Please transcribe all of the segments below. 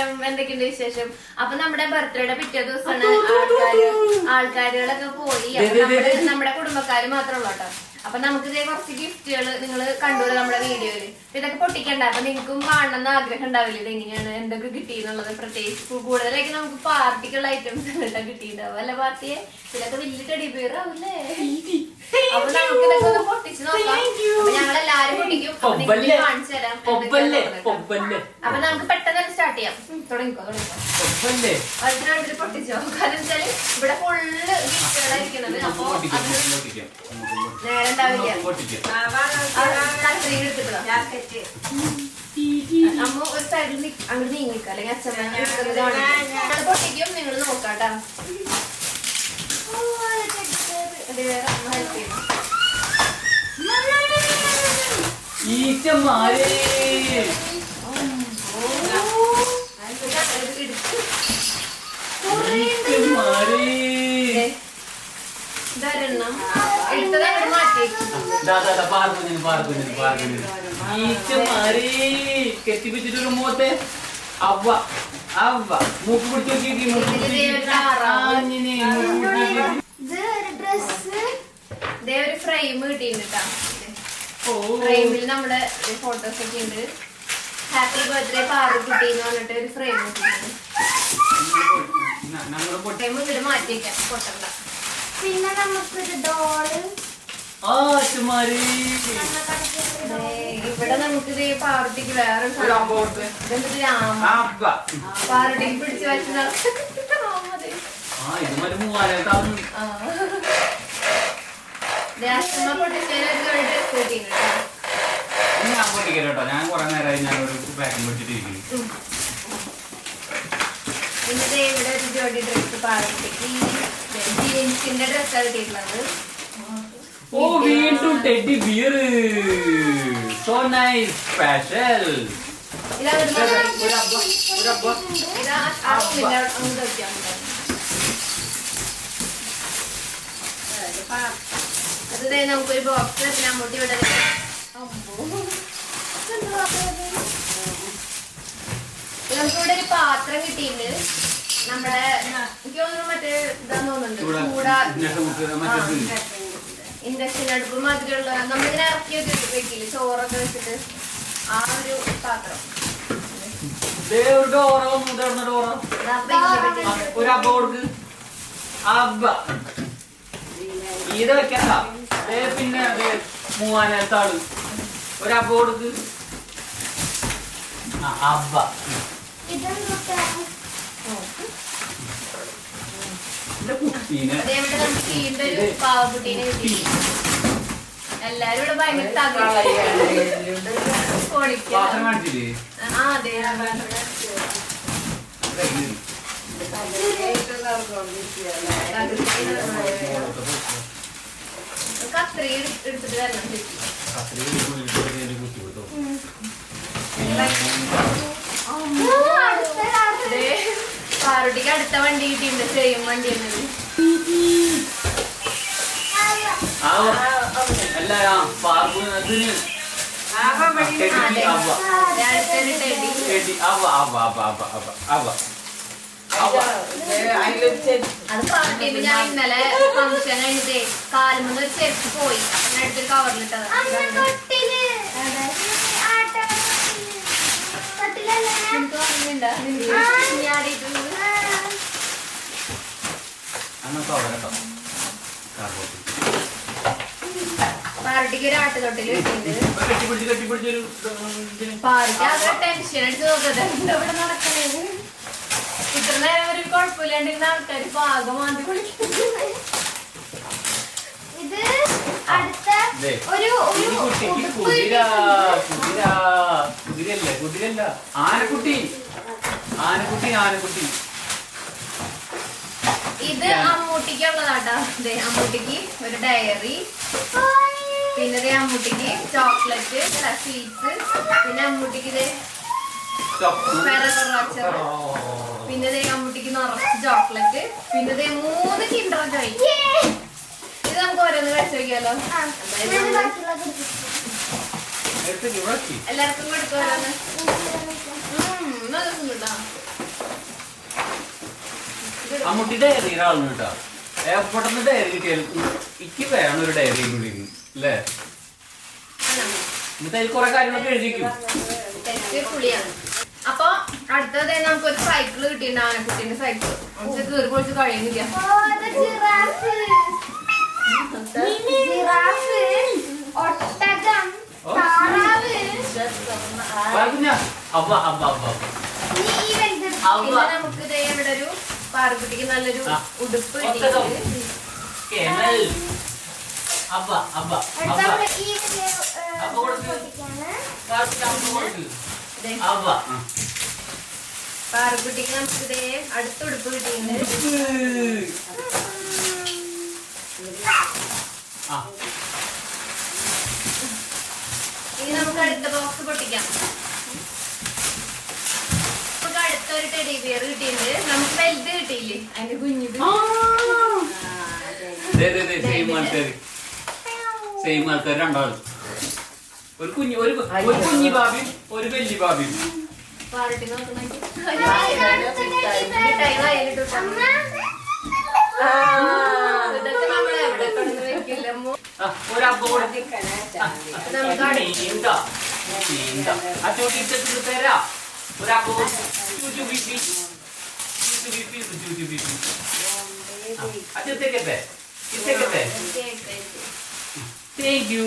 നമസ്കാരം. എന്തൊക്കെയുണ്ട് വിശേഷം? അപ്പൊ നമ്മുടെ ബർത്ത്ഡേയുടെ പിറ്റേ ദിവസമാണ് ആൾക്കാര് ആൾക്കാരുകളൊക്കെ പോയി. അപ്പൊ നമ്മുടെ നമ്മുടെ കുടുംബക്കാര് മാത്രമേ ഉള്ളൂ കേട്ടോ. അപ്പൊ നമുക്ക് ഇതേ കുറച്ച് ഗിഫ്റ്റുകൾ നിങ്ങൾ കണ്ടുപോലെ നമ്മുടെ വീഡിയോയിൽ. ഇതൊക്കെ പൊട്ടിക്കണ്ട. അപ്പൊ നിങ്ങൾക്കും കാണണം എന്ന് ആഗ്രഹം ഉണ്ടാവില്ല? ഇത് എങ്ങനെയാണ്? എന്തൊക്കെ കിട്ടിയെന്നുള്ളത് പ്രത്യേകിച്ച് കൂടുതലായിട്ട് നമുക്ക് പാർട്ടിക്കുള്ള ഐറ്റംസ് കേട്ടോ കിട്ടിയിട്ടുണ്ടാവും അല്ല പാർട്ടിയെ? ഇതൊക്കെ വലിയ ടെഡി ബിയർ ആവില്ലേ അപ്പൊ നമുക്ക് ഇതൊക്കെ ഒന്ന് പൊട്ടിച്ച് നോക്കാം. ഞങ്ങൾ എല്ലാരും പൊട്ടിക്കും. കാണിച്ചു തരാം? അപ്പൊ നമുക്ക് തുടങ്ങിക്കോ പൊട്ടിച്ചോ? കാരണം വെച്ചാൽ ഇവിടെ ഫുള്ള് അപ്പൊ നേരെ ഉണ്ടാവില്ല. അമ്മ ഒരു സൈഡിൽ അങ്ങോട്ട് നീങ്ങിക്കാം അല്ലെങ്കിൽ അച്ഛൻ പൊട്ടിക്കും നിങ്ങൾ നോക്കാട്ടാ. അമ്മ. ഈച്ചമാരേ ഇത് എടുത്ത് ഈച്ചമാരേ ദേ, ഇതൊരെണ്ണം എടുത്തത് അങ്ങോട്ട് മാറ്റി ദാ ദാ ദാ പാർക്കുഞ്ഞിന് പാർക്കുഞ്ഞിന് ഈച്ചമാരേ കെട്ടിപ്പിച്ചിട്ടൊരു മോത്തെ. അവ്വ. അവ്വ. മൂക്ക് പിടിച്ച് നോക്കി മൂക്ക് ഇതിൽ പിടിച്ച് ഒരു ഡ്രസ് ഇതേ ഒരു ഫ്രെയിം കിട്ടിയിട്ടുണ്ട് കേട്ടോ ഓ. ഫ്രെയിമിൽ നമ്മുടെ ഫോട്ടോസ് ഒക്കെ ഉണ്ട്. ഹാപ്പി ബർത്ത്ഡേ പാറു കിട്ടിന്ന് പറഞ്ഞിട്ട് ഒരു ഫ്രെയിം കിട്ടിയിട്ടുണ്ട് ഫ്രെയിം മാറ്റിയേക്കാം. പൊട്ടണ്ട പിന്നെ നമുക്കൊരു ഡോൾ ആച്ചമാരേ ദേ, ഇവിടെ നമുക്ക് ഇത് പാർട്ടിക്ക് വേറെ പാറുട്ടിക്ക് പിടിച്ച് വെച്ച ആ ഇത് മറ്റേ മൂവായിരത്താവും ആ. ദേ, അച്ഛമ്മ പൊട്ടിച്ചതിന് ഒരു ജോഡി ഡ്രസ് കിട്ടിയിട്ടുണ്ട് കേട്ടോ. ഇനി ഞാൻ പൊട്ടിക്കട്ടോ കേട്ടോ. ഞാൻ കുറെ നേരമായി ഞാൻ ഒരു പാക്കിംഗ് പൊട്ടിട്ടിരിക്കുന്നു ഇവിടെ ഒരു ജോഡി ഡ്രസ് പാർട്ടിക്ക് ജീൻസിന്റെ ഡ്രസ്സാണ് കിട്ടിയിട്ടുള്ളത് ഓ വീണ്ടും teddy bear so nice special അത് നമുക്കൊരു ബോക്സ് അങ്ങോട്ട് ഇവിടെ. നമുക്കിവിടെ ഒരു പാത്രം കിട്ടിയിട്ടുണ്ട്. നമ്മുടെ എനിക്ക് തോന്നുന്നു മറ്റേ ഇതാന്ന് തോന്നുന്നുണ്ട്. ചൂടാ ചൂടാ ഇതിനകത്ത് നമുക്ക് മറ്റേ ഇൻഡക്ഷൻ അടുപ്പ് മാതിരിയുള്ള നമ്മളിങ്ങനെ ഇറക്കി ഒരു വെക്കില്ല ചോറൊക്കെ വെച്ചിട്ട് ആ ഒരു പാത്രം. ദേ ഒരു ഡോറ വന്നു ഡോറ ഒരു അബ്ബ കൊടുക്ക്. അബ്ബ ഇത് വെക്കണ്ട. ദേ പിന്നെ ഒരു അബ്ബ കൊടുക്ക്. ആ അബ്ബ ഇതെന്തൊക്കെ എന്റെ കുട്ടീനെ. എല്ലാരും ഇവിടെ ഭയങ്കര പാത്രം കാണിച്ചില്ലേ? ആ അതെ കത്രി എടുത്തിട്ട് വരണം കുട്ടി ദേ, പാറുട്ടിക്ക് അടുത്ത വണ്ടി കിട്ടിയിട്ടുണ്ട്. സെയിം വണ്ടി എന്നത് അത് പാർട്ടിയിൽ ഞാൻ ഇന്നലെ ഫംഗ്ഷൻ കഴിഞ്ഞിട്ടേ കാലുമെന്ന് ഒരു ചെരുപ്പ് പോയി. അപ്പൊ ഞാൻ എടുത്തൊരു കവറിലിട്ടത് നിനക്ക് കുഞ്ഞാടിയിട്ടുണ്ട് അങ്ങനത്തെ അവിടെ കേട്ടോ കാർബോട്ട് പാർട്ടിക്ക് ഒരു ആട്ടുതൊട്ടിൽ കിട്ടിയിട്ടുണ്ട് കെട്ടിപ്പിടിച്ച് കെട്ടിപ്പിടിച്ചൊരു ഇതിന് പാർട്ടി ആകെ ടെൻഷൻ അടിച്ച് നോക്കട്ടെ എന്താ ഇവിടെ നടക്കണേ ഇത്ര നേരം ഒരു കുഴപ്പമില്ലാണ്ടിരുന്ന ആൾക്കാർ ഇത് അടുത്ത ഒരു കുതിരല്ല ആനക്കുട്ടി. ആനക്കുട്ടി ആനക്കുട്ടി. ഇത് അമ്മൂട്ടിക്കുള്ളതാട്ടോ. അതെ അമ്മൂട്ടിക്ക് ഒരു ഡയറി പിന്നെ ദേ അമ്മൂട്ടിക്ക് ചോക്ലേറ്റ് സ്വീറ്റ്സ് പിന്നെ അമ്മൂട്ടിക്ക് ഇത് ഫെററോച്ചർ പിന്നെ ദേ അമ്മൂട്ടിക്ക് നിറച്ച് ചോക്ലേറ്റ് പിന്നെ ദേ മൂന്ന് കിണ്ടർ ജോയ് ഇത് നമുക്ക് ഓരോന്ന് കഴിച്ചു നോക്കിയാലോ. എല്ലാവർക്കും കൊടുക്കും ഓരോന്ന്. ഇതാ. അമ്മൂട്ടി ഡയറി ഒരാളാണ് കേട്ടോ. എയർപോർട്ടിൽ ഡയറി കിട്ടിയാൽ എനിക്ക് വേണം ഒരു ഡയറി കൂടി അല്ലേ? എന്നിട്ട് അതിൽ കുറെ കാര്യങ്ങളൊക്കെ എഴുതിക്കും. അപ്പൊ അടുത്തത് നമുക്കൊരു സൈക്കിൾ കിട്ടിയിട്ടുണ്ട് കുട്ടീന്റെ സൈക്കിൾ നമുക്ക് കീറി പൊളിച്ച് കഴിയുന്നില്ല. ഒട്ടകം. താറാവ്. പറഞ്ഞ അവ അവ അവ അവ. ഇനി ഈ വലുത് അവ പിന്നെ നമുക്ക് ദേ ഇവിടെ ഒരു നല്ലൊരു ഉടുപ്പ് ഈ വലിയ, ഏ, അപ്പൊ കൊടുക്ക്. ആ. പാർക്കുട്ടിക്ക് നമുക്ക് ഇതേ അടുത്ത ഉടുപ്പ് കിട്ടിയിട്ടുണ്ട് ആ ഇനി നമുക്ക് അടുത്ത ബോക്സ് പൊട്ടിക്കാം നമുക്ക് അടുത്ത ഒരു ടെഡി ബിയർ കിട്ടിയിട്ടുണ്ട് നമുക്ക് വലുത് കിട്ടിയില്ലേ അതിന്റെ കുഞ്ഞിത് ദേ, ദേ, ദേ, സെയിം ആൾക്കാർ സെയിം ആൾക്കാർ രണ്ടാളും. ഒരു കുഞ്ഞു ഒരു ഒരു കുഞ്ഞി ബാബിയും ഒരു വലിയ ബാബിയും പാർട്ടി നോക്കണമെങ്കിൽ അടുത്ത teddy bear. അമ്മ, ഇതൊക്കെ നമ്മൾ എവിടെ കൊണ്ടു വെക്കില്ല അമ്മോ. ആ, ഒരു അബ്ബ കൊടുക്ക് അപ്പൊ നമുക്ക് അടുത്ത നീന്താ നീന്താ ആ ചോദിച്ചത് തരാ. ഒരു ചൂച്ചു ബിപ്പി ചൂച്ചു ബിപ്പി അച്ഛത്തേക്കത്തെ ഇത്തേക്കത്തെ താങ്ക് യു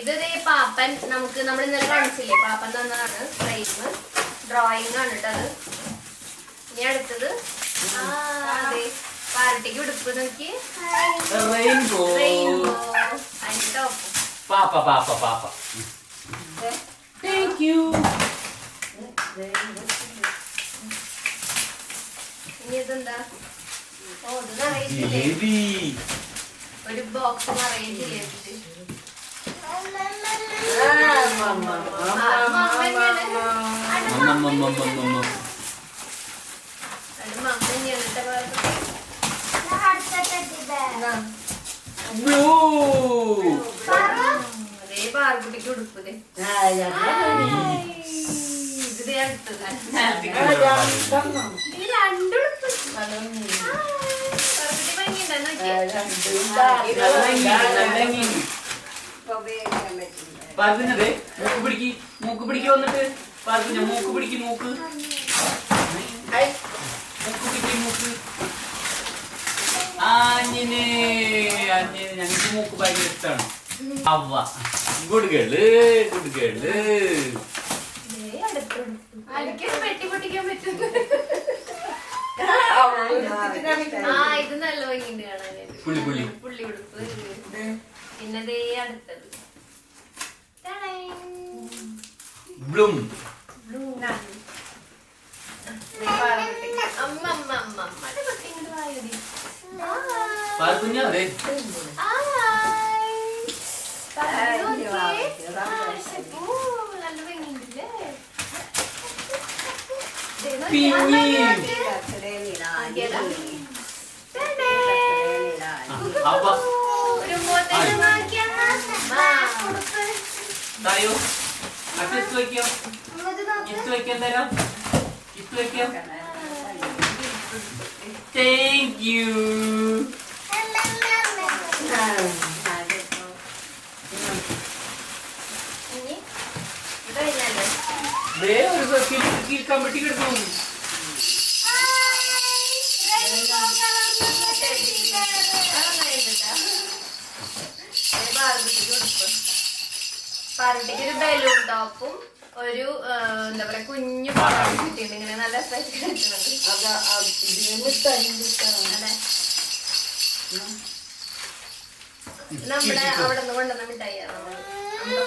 ഇത് പാപ്പൻ നമുക്ക് നമ്മൾ ഇന്നലെ കാണിച്ചില്ലേ? പാപ്പൻ തന്നതാണ് ഫ്രെയിം. ഡ്രോയിങ് ആണ് കേട്ടത് ഇനി അടുത്തത് ആ, ദേ പാർട്ടിക്ക് ഉടുപ്പ് നോക്കി. റെയിൻബോ അതിന്റെ പാപ്പ പാപ്പ പാപ്പ. താങ്ക് യു ഇനി ഇതെന്താ? ഓ ഇത് നിറയിച്ചില്ലേ ജിലേബി. ഒരു ബോക്സ് നിറയിച്ചില്ലേ മമ്മമ്മമ്മമ്മമ്മ. അടുത്ത teddy bear. ബ്ലൂ അതേ പാർക്കുട്ടിക്ക് ഉടുപ്പത് ഇത് ദേ അടുത്തത് ഈ രണ്ടുടുപ്പ് പാർക്കുട്ടി ഭംഗിയുണ്ടോ നോക്കിയേ പറഞ്ഞതേ മൂക്ക് പിടിക്ക് മൂക്ക് പിടിക്ക് വന്നിട്ട്. പറഞ്ഞ മൂക്ക് പിടിക്ക് മൂക്ക്. മൂക്ക് പിടിക്ക് മൂക്ക്. ആഞ്ഞിന്. ആഞ്ഞിന് ഞങ്ങൾക്ക് മൂക്ക് ഭയങ്കര ഇഷ്ടമാണ് അവ good girl good girl bloom. അമ്മ അമ്മ അമ്മ കുട്ടി ഇങ്ങോട്ട് വായോടി പാർക്കുഞ്ഞ അതെ പിഞ്ഞി അവ തായോ വയ്ക്കാം ഇത്ത് വയ്ക്കാൻ തരാം ഇത്ത് വയ്ക്കാം താങ്ക് you. ഒരു കീഴ് കമ്പിട്ടി കിടക്കുന്നു പാർട്ടിക്ക് ഒരു ബലൂൺ ടോപ്പും ഒരു എന്താ പറയാ കുഞ്ഞു കിട്ടിയിട്ടുണ്ട് ഇങ്ങനെ നല്ല കിട്ടുന്നത് അതെ നമ്മുടെ അവിടെ നിന്ന് കൊണ്ടുവന്ന മിഠായി നമ്മുടെ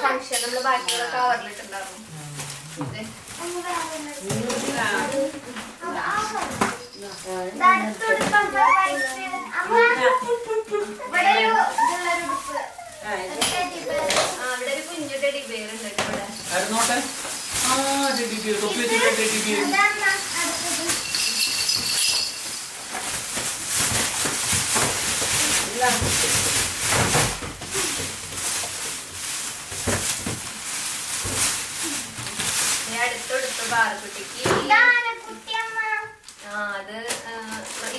ഫംഗ്ഷൻ നമ്മൾ ബാക്കിയുള്ള കവറിലിട്ടുണ്ടാവും. ആ അവിടെ ഒരു കുഞ്ഞു ടെഡി ബെയർ ഉണ്ട് കേട്ടോ ഇവിടെ ആയിരുന്നോട്ടെ ആ ടെഡി ബിയർ തൊപ്പി വെച്ചിട്ട് ടെഡി ബിയർ ഇനി അടുത്തെടുത്തു പാറക്കുട്ടിക്ക് ഇതാണ് കുട്ടിയമ്മ ആ അത് ആ,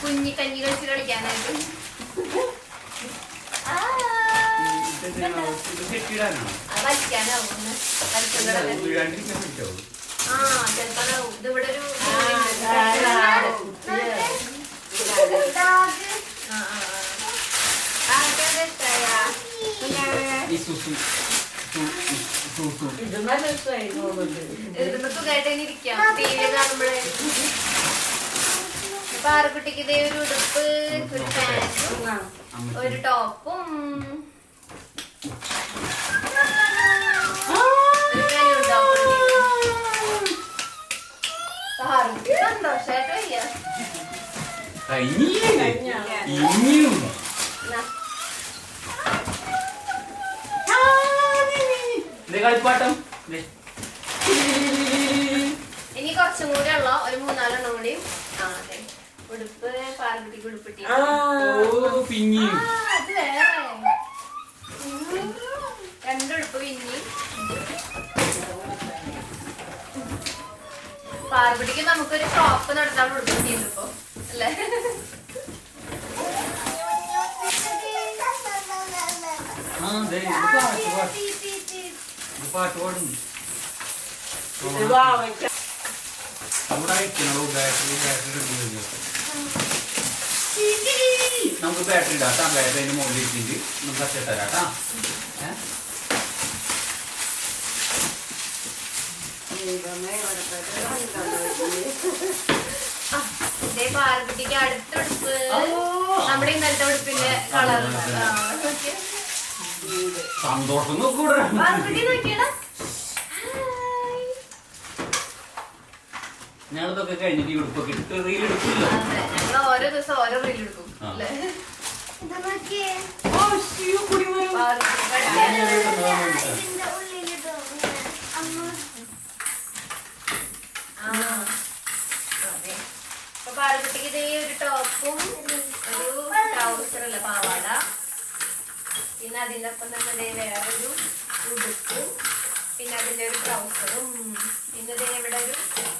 കുഞ്ഞി കഞ്ഞി കളിച്ച് കളിക്കാനായിട്ട് കളിക്കാനാവും? ആ ചെലപ്പോ ഇതിവിടെ ഒരു ഡോഗ് ആ, ആ, ആ. ആർക്കാ ഇത് ഇഷ്ടായാ? ഈ സുസു. സു- സു- സു. ഇതിപ്പോ സുഖമായിട്ട് തന്നെ ഇരിക്കാം ടി വി കാണുമ്പോഴേ പാറക്കുട്ടിക്ക് ഇതേ ഒരു ഉടുപ്പ് ഒരു അമ്മച്ചി. ഒരു ടോപ്പും ഒരു ടോപ്പും പാറക്കുട്ടി സന്തോഷായിട്ട്? ഇനിയും. ദേ കളിപ്പാട്ടം. ഇനി കുറച്ചും കൂടി ഉള്ള ഒരു മൂന്നാലെണ്ണം കൂടി. അതെ. ഉടുപ്പ് പാറക്കുട്ടിക്ക് ഉടുപ്പിട്ടി. പിന്നിയും അത് വേറെ. രണ്ടുടുപ്പ് പിന്നി പാർവട്ടിക്ക് നമുക്കൊരു ഷോപ്പ് നടത്താൻ കൊടുക്കുന്നുണ്ട് ഇപ്പൊ. അല്ലേ? ആ ദേ ഇത് ചൂടായിരിക്കണോ ബാറ്ററി? ബാറ്ററി ഇടുന്നു നമുക്ക് ബാറ്ററി ഇടാം കേട്ടോ ബാറ്ററി അതിന്റെ മുകളിൽ ഇട്ടിട്ട് നമുക്ക് അച്ഛൻ തരാം കേട്ടോ ഏ? ഇതേ അടുത്ത ഉടുപ്പ് ആ. നമ്മുടെ ഇന്നലത്തെ ഉടുപ്പിന്റെ കളർ സന്തോഷം. നോക്കൂടെ ഞങ്ങളിതൊക്കെ കഴിഞ്ഞിട്ട് ഉടുപ്പൊക്കെ ഇട്ട് റീൽ എടുക്കില്ല. ഓരോ ദിവസം ഓരോ റീൽ എടുക്കും. അല്ലേ? ഇത് ഒരു ടോപ്പും ഒരു ട്രൗസർ അല്ല പാവാട? പിന്നെ അതിനൊപ്പം തന്നെ വേറൊരു ഉടുപ്പും പിന്നെ അതിന്റെ ഒരു ട്രൗസറും പിന്നെ ഇതേ ഇവിടെ ഒരു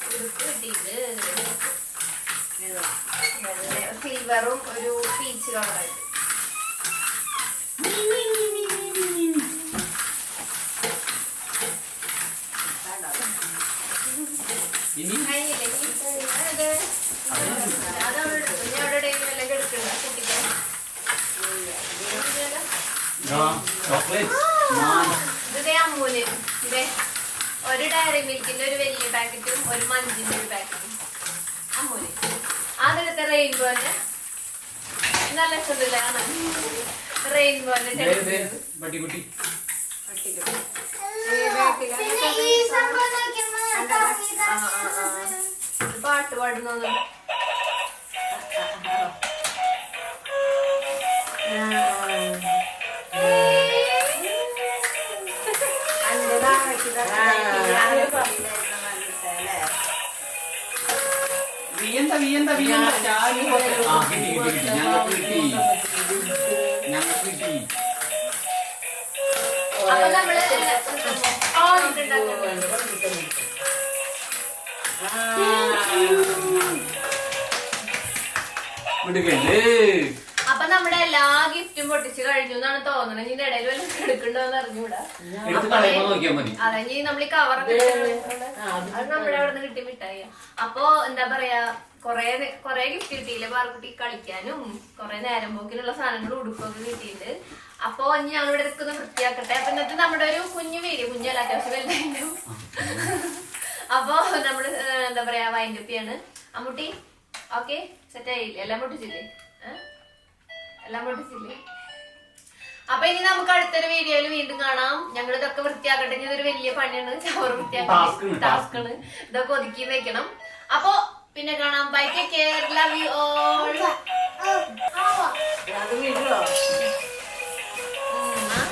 ഉടുപ്പ് കിട്ടിയിട്ട് സിൽവറും ഒരു പീച്ച് കളറായിട്ട് ഇനി കഴിഞ്ഞില്ലേ ഇനി അതെ അതവിടെ എടുത്തു ഞാൻ അവിടെ എവിടെയെങ്കിലും വല്ലതും എടുക്കണ്ട കുട്ടിക്കാൻ ഇതേ ഒരു ഡയറി മിൽക്കിന്റെ ഒരു വലിയ പാക്കറ്റും ഒരു മഞ്ചിന്റെ ഒരു പാക്കറ്റും. അമ്മൂന് അതെടുത്ത റെയിൻബോന്റെ നല്ല കാണാൻ റെയിൻബോന്റെ പട്ടിക്കുട്ടി. പാട്ട് പാടുന്നു വിയന്ത ചാരി ആ കിട്ടി കിട്ടി കിട്ടി. ഞങ്ങൾക്ക് കിട്ടി. ഞങ്ങൾക്ക് കിട്ടി. വിടുകല്ലേ നമ്മുടെ എല്ലാ ഗിഫ്റ്റും പൊട്ടിച്ചു കഴിഞ്ഞു എന്നാണ് തോന്നുന്നത് ഇനി ഇടയിൽ വല്ലതും എടുക്കണ്ടോന്ന് അറിഞ്ഞൂടാ. എടുത്ത് കളയുമ്പോ നോക്കിയാ മതി. അതെ ഇനി നമ്മൾ ഈ കവറൊക്കെ അത് നമ്മുടെ അവിടെ നിന്ന് കിട്ടി മിഠായി. അപ്പൊ എന്താ പറയാ കൊറേ കൊറേ ഗിഫ്റ്റ് കിട്ടിയില്ലേ പാർക്കുട്ടി കളിക്കാനും കൊറേ നേരം പോക്കിനുള്ള സാധനങ്ങൾ ഉടുക്കൊക്കെ കിട്ടിയിട്ടുണ്ട്. അപ്പൊ ഇനി ഞങ്ങൾ ഇവിടെ ഇതൊക്കെ വൃത്തിയാക്കട്ടെ. അപ്പൊ ഇന്നത്തെ നമ്മുടെ ഒരു കുഞ്ഞു വീഡിയോ കുഞ്ഞല്ല അത്യാവശ്യം വലുതായിട്ടും അപ്പൊ നമ്മൾ എന്താ പറയാ വൈൻഡപ്പിയാണ് അമ്മുട്ടി അമ്മൂട്ടി ഓക്കെ സെറ്റ് ആയില്ലേ? എല്ലാം പൊട്ടിച്ചില്ലേ? ഏഹ്? എല്ലാം പൊട്ടിച്ചില്ലേ അപ്പൊ ഇനി നമുക്ക് അടുത്തൊരു വീഡിയോയിൽ വീണ്ടും കാണാം. ഞങ്ങൾ ഇതൊക്കെ വൃത്തിയാക്കട്ടെ. ഇനി ഇതൊരു വലിയ പണിയാണ്. ചവർ ടാസ്ക് ആണ് ഇതൊക്കെ ഒതുക്കി വെക്കണം. അപ്പൊ പിന്നെ കാണാം. Bye take care love you all അത് വീട്ടിലോ?